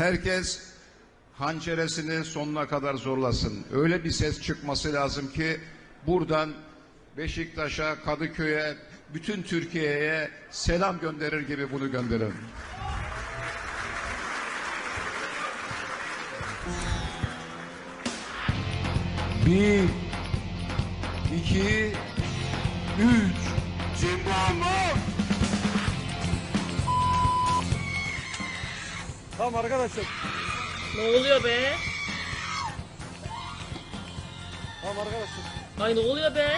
Herkes hançeresini sonuna kadar zorlasın. Öyle bir ses çıkması lazım ki buradan Beşiktaş'a, Kadıköy'e, bütün Türkiye'ye selam gönderir gibi bunu gönderin. Bir, iki, üç. Tamam arkadaşlar. Ne oluyor be? Tamam arkadaşlar. Ay ne oluyor be?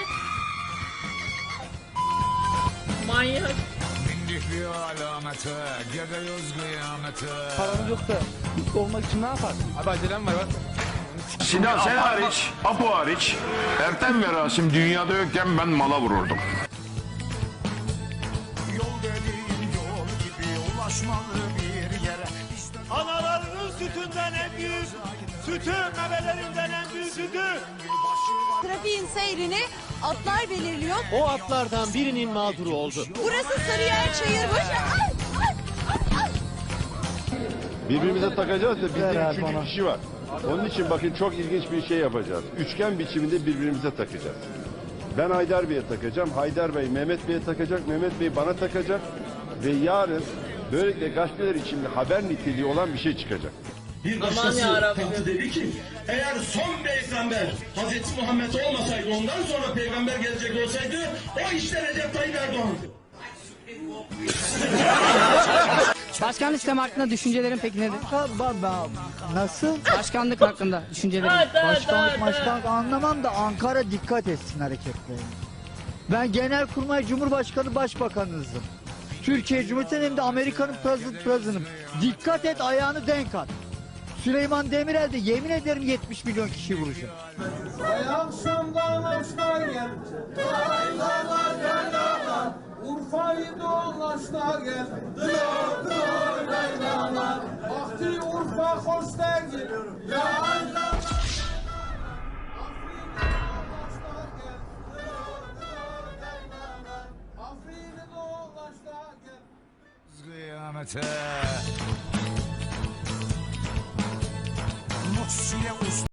Manyak. Alamete, gidiyoruz kıyamete. Paramız yok da mutlu olmak için ne yaparsın? Abi acelem var bak. Sinan sen hariç, Apo hariç, Ertem ve Rasim dünyada yokken ben mala vururdum. Yol dediğin yol gibi ulaşmalı bir yere. Analarının sütünden en büyük, sütü memelerinden en büyük sütü. Trafiğin seyrini atlar belirliyor. O atlardan birinin mağduru oldu. Burası Sarıyer Çayırbaşı. Ay, ay, ay, ay. Birbirimize takacağız da bizde üçüncü kişi var. Onun için bakın çok ilginç bir şey yapacağız. Üçgen biçiminde birbirimize takacağız. Ben Haydar Bey'e takacağım. Haydar Bey Mehmet Bey'e takacak. Mehmet Bey bana takacak. Ve yarın böylelikle gazeteler içinde haber niteliği olan bir şey çıkacak. Bir başkası kalktı dedi ki eğer son peygamber Hazreti Muhammed olmasaydı ondan sonra peygamber gelecek olsaydı o işte Recep Tayyip Erdoğan'dı. Başkanlık sistemi hakkında düşüncelerin peki nedir? Nasıl? Başkanlık hakkında düşüncelerin. Başkanlık başkanlık anlamam da Ankara dikkat etsin hareketlerine. Ben Genelkurmay Cumhurbaşkanı Başbakanınızım. Türkiye Cumhuriyeti'nin Amerika'nın president president'ım. Dikkat et ayağını denk at. Süleyman Demirel de yemin ederim 70 milyon kişi vuracak. Urfa'yı dolaşta gel, dıyo dıyo laylalar, Akti Urfa hoşta gel, laylalar. kobietę Moc siłę